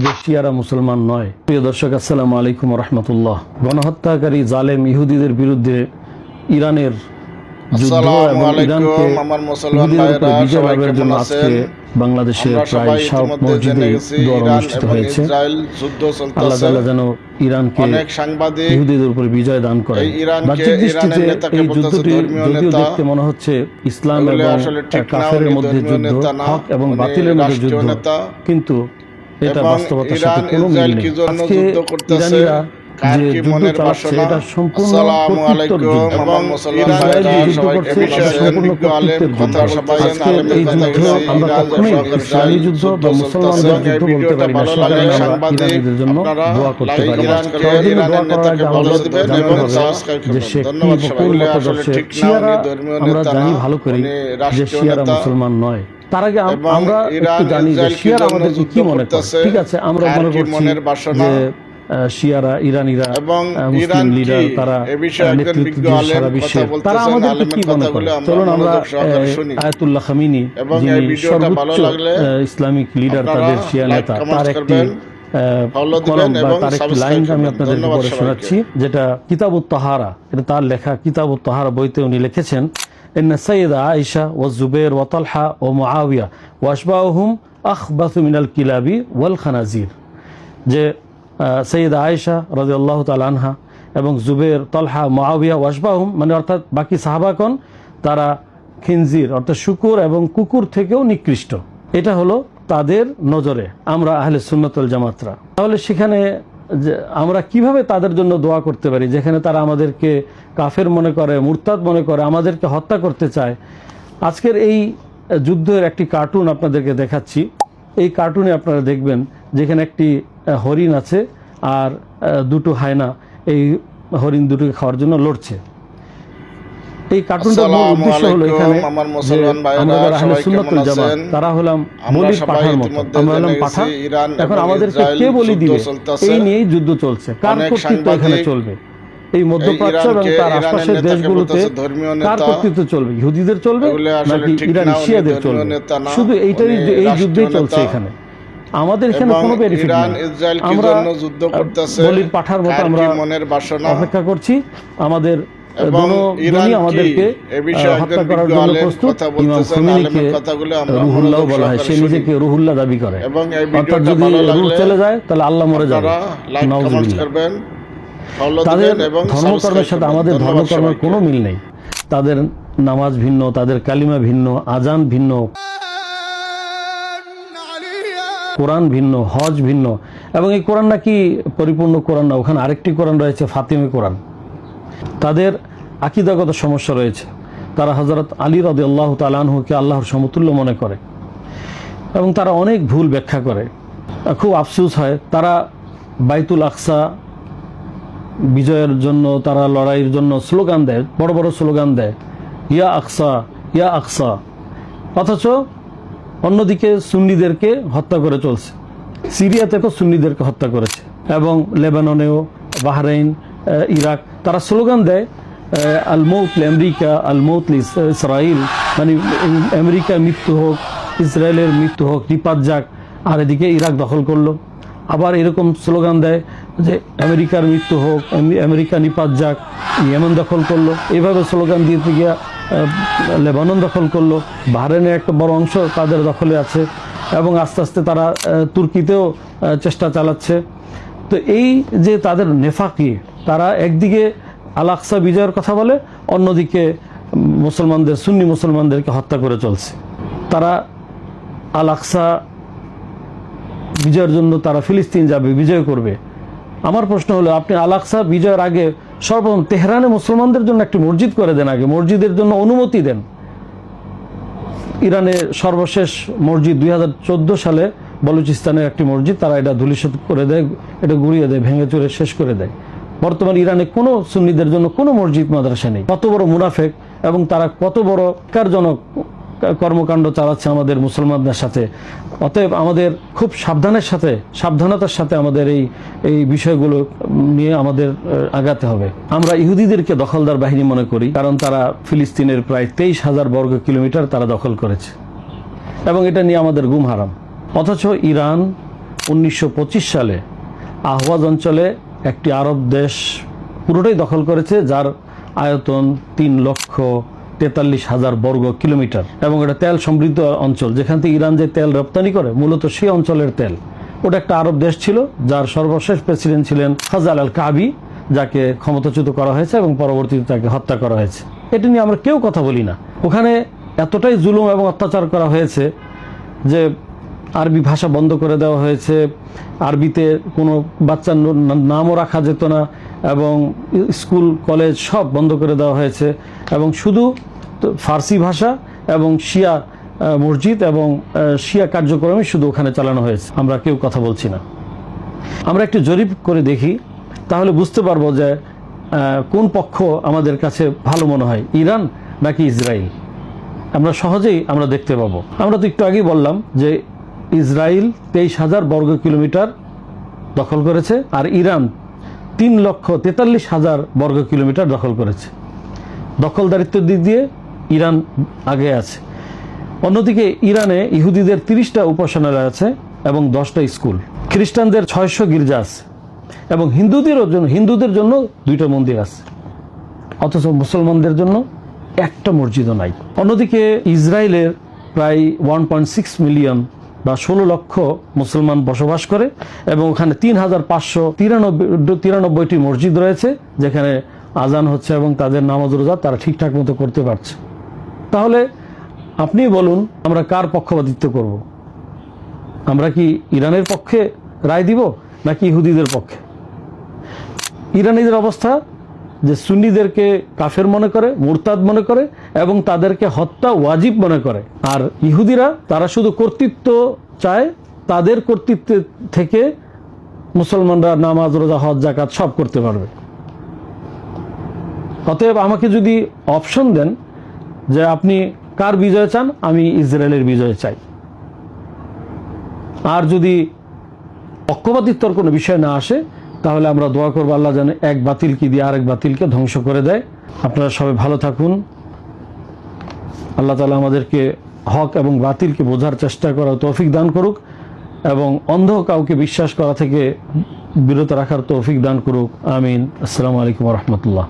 যে শিয়ারা মুসলমান নয়। প্রিয় দর্শক আসসালামু আলাইকুম রহমতুল্লাহ। গণহত্যাকারী জালেম ইহুদিদের বিরুদ্ধে ইরানের যুদ্ধ এবং ইরানকে আমার মুসলমান ইহুদিদের উপরে ভাইরা, বিজয় লাভের জন্য আজকে বাংলাদেশের প্রায় সব মসজিদে জেনে গেছি দোয়া ইরান অনুষ্ঠিত হয়েছে। আল্লাহ তাআলা যেন ইরানকে ইহুদিদের উপর বিজয় দান করে বাহ্যিক দৃষ্টিতে এই যুদ্ধটি যদিও দেখতে মনে হচ্ছে ইসলাম এবং আসলে ঠিক না, কাফেরের মধ্যে যুদ্ধ হক এবং বাতিলের মধ্যে যুদ্ধ। কিন্তু এবং বাস্তবতার ইরান কোনো ইসরায়েল কি জন্য যুদ্ধ করতেছে? এটা সম্পূর্ণ যুদ্ধ। আমরা বা মুসলমানদের যুদ্ধ বলতে পারি না। ইরানিদের জন্য দোয়া করতে পারি। দোয়া করার আগে আমাদের জানতে হবে যে সে কি শিয়ারা জানি ভালো করি যে শিয়ারা মুসলমান নয়। তার আগে আমরা একটু জানি যে শিয়ারা আমাদের কি মনে করে? ঠিক আছে আমরা মনে করছি যে শিয়ারা ইরানিরা এবং আহ, মুসলিম ইরান কি? লিডার তারা এ বিষয়ে আহ, একজন নেতৃত্ব বিজ্ঞ দিয়েছে আলেম সারা কথা বিশ্বে বলতেছেন, তারা আমাদেরকে আলেমের কি মনে করে কথাগুলো আমরা চলুন আমরা মনোযোগ সহকারে আহ, শুনি। আয়াতুল্লাহ খামিনি এবং এই যিনি ভিডিওটা ভালো সর্বোচ্চ লাগলে আহ, ইসলামিক লিডার আপনারা তাদের শিয়া লাইক, নেতা কমেন্টস তার একটি করবেন, আহ, follow দিবেন কলম বা এবং তার একটি subscribe লাইন আমি করবেন। আপনাদেরকে ধন্যবাদ পড়ে সবাইকে। শোনাচ্ছি যেটা কিতাবুত তাহারা এটা তার লেখা কিতাবুত তাহারা বইতে উনি লিখেছেন إن السيدة عائشة والزبير وطلحة ومعاوية وأشباههم أخبث من الكلاب والخنازير যে সৈয়দ আয়েশা রাজিউল্লাহ তাল আনহা এবং জুবের, তলহা মাওয়াবিয়া ওয়াসবাহুম মানে অর্থাৎ বাকি সাহাবাকন তারা খিনজির, অর্থাৎ শুকুর এবং কুকুর থেকেও নিকৃষ্ট। এটা হলো তাদের নজরে, আমরা আহলে সুন্নতুল জামাতরা। তাহলে সেখানে আমরা কীভাবে তাদের জন্য দোয়া করতে পারি? যেখানে তারা আমাদেরকে কাফের মনে করে, মুরতাদ মনে করে, আমাদেরকে হত্যা করতে চায়। আজকের এই যুদ্ধের একটি কার্টুন আপনাদেরকে দেখাচ্ছি। এই কার্টুনে আপনারা দেখবেন, যেখানে একটি হরিণ আছে আর দুটো হায়না এই হরিণ দুটোকে খাওয়ার জন্য লড়ছে। এই কার্টুনটার মূল উদ্দেশ্য হলো এখানে আমার যারা আহলে সবাই সুন্নাতুল জামাত? তারা হলাম সবাই পাঠার মতো। আমরা হলাম পাঠা। এখন আমাদেরকে কে বলি দিবে? এই নিয়েই যুদ্ধ চলছে। কার কর্তৃত্ব এখানে চলবে? এই মধ্যপ্রাচ্য এবং তার আশপাশের দেশগুলোতে কার কর্তৃত্ব চলবে? ইহুদিদের চলবে নাকি ইরানি শিয়াদের চলবে? শুধু এইটাই এই যুদ্ধই চলছে এখানে। আমাদের এখানে কোনো বেনিফিট নেই আমরা যুদ্ধ করতেছে? বলির পাঠার মতো আমরা মনের বাসনা? অপেক্ষা করছি আমাদের এবং দোনো ইরান দলই কি? আমাদেরকে এ বিষয়ে আহ, হত্যা করার জন্য প্রস্তুত ইমাম বলতেছেন, খুমেনিকে আলেমের কথাগুলো আমরা রুহুল্লাহ বলা হয় সে নিজেকে রুহুল্লাহ দাবি করে অর্থাৎ যদি রুহ চলে যায় তাহলে আল্লাহ মরে যাবে আপনারা লাইক কমেন্টস নাউজুবিল্লাহ। করবেন ফলো তাদের ধর্মকর্মের সাথে আমাদের ধর্মকর্মের। কোনো মিল নেই তাদের নামাজ ভিন্ন তাদের কালিমা ভিন্ন আজান ভিন্ন কোরআন ভিন্ন, হজ ভিন্ন, এবং এই কোরআন নাকি পরিপূর্ণ কোরআন না? ওখানে আরেকটি কোরআন রয়েছে, ফাতিমি কোরআন। তাদের আকিদাগত সমস্যা রয়েছে। তারা হজরত আলী রদি আল্লাহ তালানহুকে আল্লাহর সমতুল্য মনে করে, এবং তারা অনেক ভুল ব্যাখ্যা করে। খুব আফসোস হয়, তারা বাইতুল আকসা বিজয়ের জন্য, তারা লড়াইয়ের জন্য স্লোগান দেয়, বড় বড় স্লোগান দেয়, ইয়া আকসা ইয়া আকসা। অথচ অন্যদিকে সুন্নিদেরকে হত্যা করে চলছে। সিরিয়াতেও সুন্নিদেরকে হত্যা করেছে এবং লেবাননেও, বাহরাইন ইরাক, তারা স্লোগান দেয় আল মৌত আমেরিকা, আল মৌত ইসরায়েল মানে আমেরিকার মৃত্যু হোক ইসরায়েলের মৃত্যু হোক নিপাত যাক, আর এদিকে ইরাক দখল করল। আবার এরকম স্লোগান দেয় যে, আমেরিকার মৃত্যু হোক আমেরিকা নিপাত যাক, ইয়েমেন দখল করল। এইভাবে স্লোগান দিতে গিয়া লেবানন দখল করল বাহরেনের একটা বড় অংশ তাদের দখলে আছে এবং আস্তে আস্তে তারা তুর্কিতেও চেষ্টা চালাচ্ছে। তো এই যে তাদের নেফাকি, তারা একদিকে আল আকসা বিজয়ের কথা বলে, অন্যদিকে মুসলমানদের, সুন্নি মুসলমানদেরকে হত্যা করে চলছে। তারা আল আকসা বিজয়ের জন্য তারা ফিলিস্তিন যাবে, বিজয় করবে। আমার প্রশ্ন হলো, আপনি আলাকসা বিজয়ের আগে সর্বপ্রথম তেহরানে মুসলমানদের জন্য একটি মসজিদ করে দেন আগে। মসজিদের জন্য অনুমতি দেন। ইরানে সর্বশেষ মসজিদ দুই হাজার চোদ্দ সালে বলুচিস্তানের একটি মসজিদ, তারা এটা ধুলিসাত করে দেয়, এটা গুড়িয়ে দেয়, ভেঙে চুরে শেষ করে দেয়। বর্তমান ইরানে কোনো সুন্নিদের জন্য কোনো মসজিদ, মাদ্রাসা নেই। কত বড় মুনাফেক এবং তারা কত বড় কারজনক কর্মকাণ্ড চালাচ্ছে আমাদের মুসলমানদের সাথে। অতএব আমাদের খুব সাবধানের সাথে, সাবধানতার সাথে আমাদের এই এই বিষয়গুলো নিয়ে আমাদের আগাতে হবে। আমরা ইহুদিদেরকে দখলদার বাহিনী মনে করি, কারণ তারা ফিলিস্তিনের প্রায় তেইশ হাজার বর্গ কিলোমিটার তারা দখল করেছে। এবং এটা নিয়ে আমাদের গুম হারাম। অথচ ইরান উনিশশো পঁচিশ সালে আহওয়াজ অঞ্চলে একটি আরব দেশ পুরোটাই দখল করেছে, যার আয়তন তিন লক্ষ তেতাল্লিশ হাজার বর্গ কিলোমিটার। এবং এটা তেল সমৃদ্ধ অঞ্চল। যেখান থেকে ইরান যে তেল রপ্তানি করে, মূলত সেই অঞ্চলের তেল। ওটা একটা আরব দেশ ছিল, যার সর্বশেষ প্রেসিডেন্ট ছিলেন হাজাল আল কাবি যাকে ক্ষমতাচ্যুত করা হয়েছে এবং পরবর্তীতে তাকে হত্যা করা হয়েছে। এটা নিয়ে আমরা কেউ কথা বলি না। ওখানে এতটাই জুলুম এবং অত্যাচার করা হয়েছে যে আরবি ভাষা বন্ধ করে দেওয়া হয়েছে। আরবিতে কোনো বাচ্চার নামও রাখা যেত না এবং স্কুল, কলেজ সব বন্ধ করে দেওয়া হয়েছে এবং শুধু ফার্সি ভাষা এবং শিয়া মসজিদ এবং শিয়া কার্যক্রমই শুধু ওখানে চালানো হয়েছে। আমরা কেউ কথা বলছি না। আমরা একটু জরিপ করে দেখি, তাহলে বুঝতে পারব যে কোন পক্ষ আমাদের কাছে ভালো মনে হয়, ইরান নাকি ইসরায়েল? আমরা সহজেই আমরা দেখতে পাবো। আমরা তো একটু আগেই বললাম যে ইসরায়েল তেইশ হাজার বর্গ কিলোমিটার দখল করেছে আর ইরান তিন লক্ষ তেতাল্লিশ হাজার বর্গ কিলোমিটার দখল করেছে। দখলদারিত্বের দিক দিয়ে ইরান আগে আছে। অন্যদিকে ইরানে ইহুদিদের তিরিশটা উপাসনালয় আছে এবং দশটা স্কুল। খ্রিস্টানদের ছয়শো গির্জা আছে এবং হিন্দুদের জন্য হিন্দুদের জন্য দুইটা মন্দির আছে। অথচ মুসলমানদের জন্য একটা মসজিদও নাই। অন্যদিকে ইসরায়েলের প্রায় ওয়ান পয়েন্ট সিক্স মিলিয়ন বা ষোলো লক্ষ মুসলমান বসবাস করে এবং ওখানে তিন হাজার পাঁচশো তিরানব্বই, তিরানব্বইটি মসজিদ রয়েছে, যেখানে আজান হচ্ছে এবং তাদের নামাজ রোজা তারা ঠিকঠাক মতো করতে পারছে। তাহলে আপনি বলুন, আমরা কার পক্ষপাতিত্ব করব? আমরা কি ইরানের পক্ষে রায় দিব নাকি ইহুদিদের পক্ষে? ইরানিদের অবস্থা যে সুন্নিদেরকে কাফের মনে করে, মুরতাদ মনে করে, এবং তাদেরকে হত্যা ওয়াজিব মনে করে। আর ইহুদিরা, তারা শুধু কর্তৃত্ব চায়, তাদের কর্তৃত্ব থেকে মুসলমানরা নামাজ, রোজা, হজ জাকাত সব করতে পারবে। অতএব আমাকে যদি অপশন দেন যে আপনি কার বিজয় চান, আমি ইসরায়েলের বিজয় চাই। আর যদি পক্ষপাতিত্বর কোনো বিষয় না আসে তাহলে আমরা দোয়া করব আল্লাহ যেন এক বাতিল কি দিয়ে আরেক বাতিলকে ধ্বংস করে দেয়। আপনারা সবাই ভালো থাকুন। আল্লাহ তালা আমাদেরকে হক এবং বাতিলকে বোঝার চেষ্টা করার তৌফিক দান করুক এবং অন্ধ কাউকে বিশ্বাস করা থেকে বিরত রাখার তৌফিক দান করুক। আমিন। আসসালামু আলাইকুম রহমতুল্লাহ।